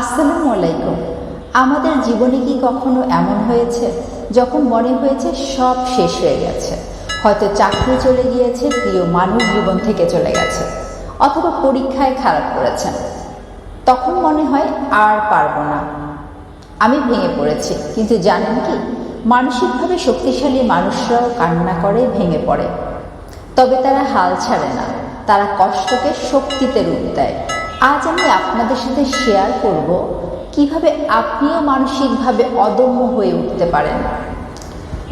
আসসালামু আলাইকুম। আমাদের জীবনে কি কখনো এমন হয়েছে, যখন মনে হয়েছে সব শেষ হয়ে গেছে? হয়তো চাকরি চলে গিয়েছে, প্রিয় মানুষ জীবন থেকে চলে গেছে, অথবা পরীক্ষায় খারাপ করেছেন। তখন মনে হয় আর পারব না। আমি ভেঙে পড়েছি, কিন্তু জানেন কি? মানসিকভাবে শক্তিশালী মানুষরাও কান্না করে ভেঙে পড়ে। তবে তারা হাল ছাড়ে না, তারা কষ্টকে শক্তিতে রূপ দেয়। আজ আমি আপনাদের সাথে শেয়ার করব কীভাবে আপনিও মানসিকভাবে অদম্য হয়ে উঠতে পারেন।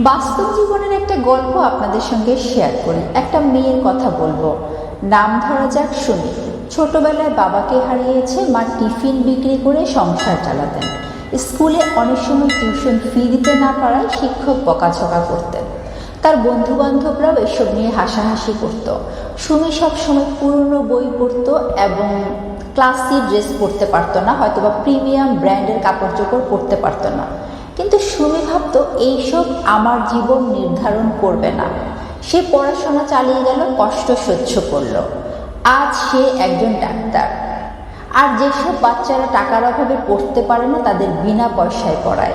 বাস্তব জীবনের একটা গল্প আপনাদের সঙ্গে শেয়ার করি। একটা মেয়ের কথা বলব। নাম ধরা যাক শুনি ছোটবেলায় বাবাকে হারিয়েছে মা টিফিন বিক্রি করে সংসার চালাতেন। স্কুলে অনেক সময় টিউশন ফি দিতে না পারায় শিক্ষক বকাঝকা করতেন। তার বন্ধু বান্ধবরাও এসব নিয়ে হাসাহাসি করত। সুমি সবসময় পুরনো বই পড়ত এবং ক্লাসি ড্রেস পরতে পারতো না হয়তো বা প্রিমিয়াম ব্র্যান্ডের কাপড় চোপড় পরতে পারতো না। কিন্তু সুমি ভাবত, এইসব আমার জীবন নির্ধারণ করবে না। সে পড়াশোনা চালিয়ে গেল, কষ্ট সহ্য করল। আজ সে একজন ডাক্তার। আর যেসব বাচ্চারা টাকার অভাবে পড়তে পারে না, তাদের বিনা পয়সায় পড়ায়।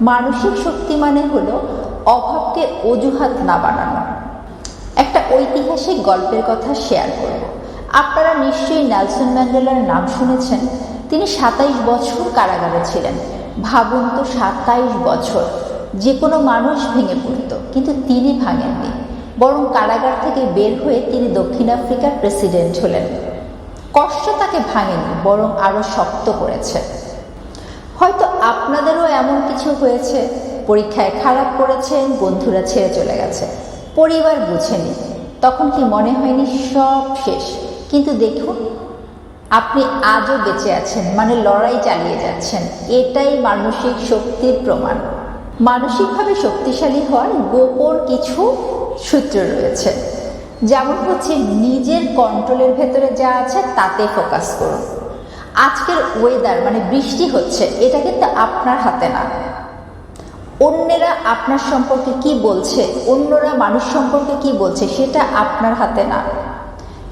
মানসিক শক্তি মানে হলো অভাবকে অজুহাত না বানানো। একটা ঐতিহাসিক গল্পের কথা শেয়ার করব। আপনারা নিশ্চয়ই নেলসন ম্যান্ডেলার নাম শুনেছেন। তিনি সাতাইশ বছর কারাগারে ছিলেন। ভাবুন তো সাতাইশ বছর। যে কোনো মানুষ ভেঙে পড়ত, কিন্তু তিনি ভাঙেননি। বরং কারাগার থেকে বের হয়ে তিনি দক্ষিণ আফ্রিকার প্রেসিডেন্ট হলেন। কষ্ট তাকে ভাঙেনি, বরং আরও শক্ত করেছে। হয়তো আপনাদেরও এমন কিছু হয়েছে। পরীক্ষায় খারাপ করেছেন বন্ধুরা ছেড়ে চলে গেছে। পরিবার বুঝেনি। তখন কি মনে হয়নি সব শেষ? কিন্তু দেখুন, আপনি আজও বেঁচে আছেন মানে লড়াই চালিয়ে যাচ্ছেন। এটাই মানসিক শক্তির প্রমাণ। মানসিকভাবে শক্তিশালী হওয়ার গোপন কিছু সূত্র রয়েছে। যেমন হচ্ছে, নিজের কন্ট্রোলের ভেতরে যা আছে তাতে ফোকাস করুন। আজকের ওয়েদার মানে বৃষ্টি হচ্ছে, এটা কিন্তু আপনার হাতে না। অন্যেরা আপনার সম্পর্কে কি বলছে, অন্যরা মানুষ সম্পর্কে কি বলছে, সেটা আপনার হাতে না।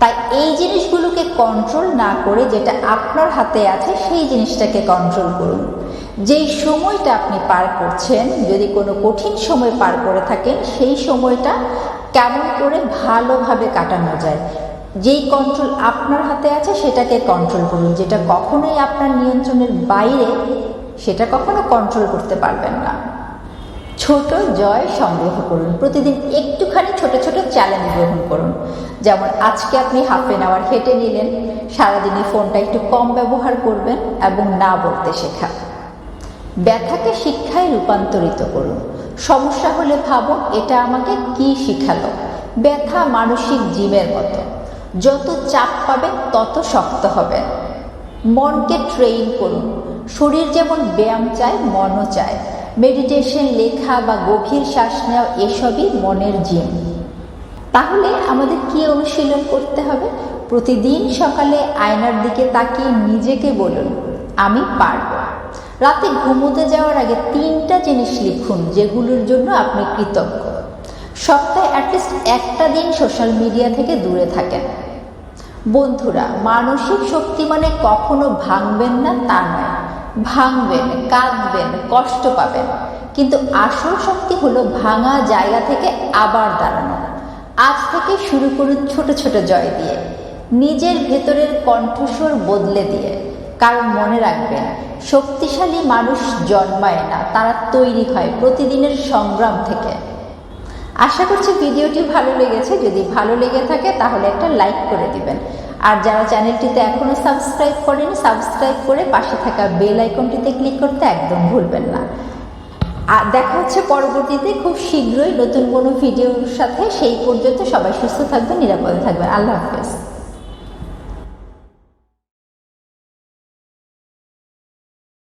তাই এই জিনিসগুলোকে কন্ট্রোল না করে যেটা আপনার হাতে আছে, সেই জিনিসটাকে কন্ট্রোল করুন। যেই সময়টা আপনি পার করছেন, যদি কোনো কঠিন সময় পার করে থাকেন, সেই সময়টা কেমন করে ভালোভাবে কাটানো যায়। যেই কন্ট্রোল আপনার হাতে আছে, সেটাকে কন্ট্রোল করুন। যেটা কখনোই আপনার নিয়ন্ত্রণের বাইরে, সেটা কখনো কন্ট্রোল করতে পারবেন না। ছোট জয় সংগ্রহ করুন। প্রতিদিন একটুখানি ছোট ছোট চ্যালেঞ্জ গ্রহণ করুন। যেমন আজকে আপনি হাফ এন আওয়ার হেঁটে নিলেন সারাদিনই ফোনটা একটু কম ব্যবহার করবেন এবং না বলতে শেখা। ব্যথাকে শিক্ষায় রূপান্তরিত করুন। সমস্যা হলে ভাবুন, এটা আমাকে কি শিখালো? ব্যথা মানসিক জিমের মতো। যত চাপ পাবেন, তত শক্ত হবেন। মনকে ট্রেইন করুন। শরীর যেমন ব্যায়াম চায়, মনও চায়। মেডিটেশন লেখা বা গভীর শ্বাস নেওয়া এসবই মনের জিম তাহলে আমাদের কি অনুশীলন করতে হবে? প্রতিদিন সকালে আয়নার দিকে তাকিয়ে নিজেকে বলুন, আমি পারব। রাতে ঘুমোতে যাওয়ার আগে তিনটা জিনিস লিখুন, যেগুলোর জন্য আপনি কৃতজ্ঞ। সপ্তাহে অ্যাটলিস্ট একটা দিন সোশ্যাল মিডিয়া থেকে দূরে থাকেন। বন্ধুরা, মানসিক শক্তি মানে কখনো ভাঙবেন না, তা নয়। ভাঙবেন, কাঁদবেন, কষ্ট পাবেন। কিন্তু আসল শক্তি হলো ভাঙা জায়গা থেকে আবার দাঁড়ানো। আজ থেকে শুরু করুন ছোট ছোট জয় দিয়ে। নিজের ভেতরের কণ্ঠস্বর বদলে দিয়ে। কারণ মনে রাখবেন, শক্তিশালী মানুষ জন্মায় না, তারা তৈরি হয় প্রতিদিনের সংগ্রাম থেকে। আশা করছি ভিডিওটি ভালো লেগেছে। যদি ভালো লেগে থাকে, তাহলে একটা লাইক করে দিবেন। আর যারা চ্যানেলটিতে এখনও সাবস্ক্রাইব করেনি, সাবস্ক্রাইব করে পাশে থাকা বেল আইকনটিতে ক্লিক করতে একদম ভুলবেন না। আর দেখা হচ্ছে পরবর্তীতে খুব শীঘ্রই নতুন কোনো ভিডিওর সাথে। সেই পর্যন্ত সবাই সুস্থ থাকবে নিরাপদে থাকবে আল্লাহ হাফেজ।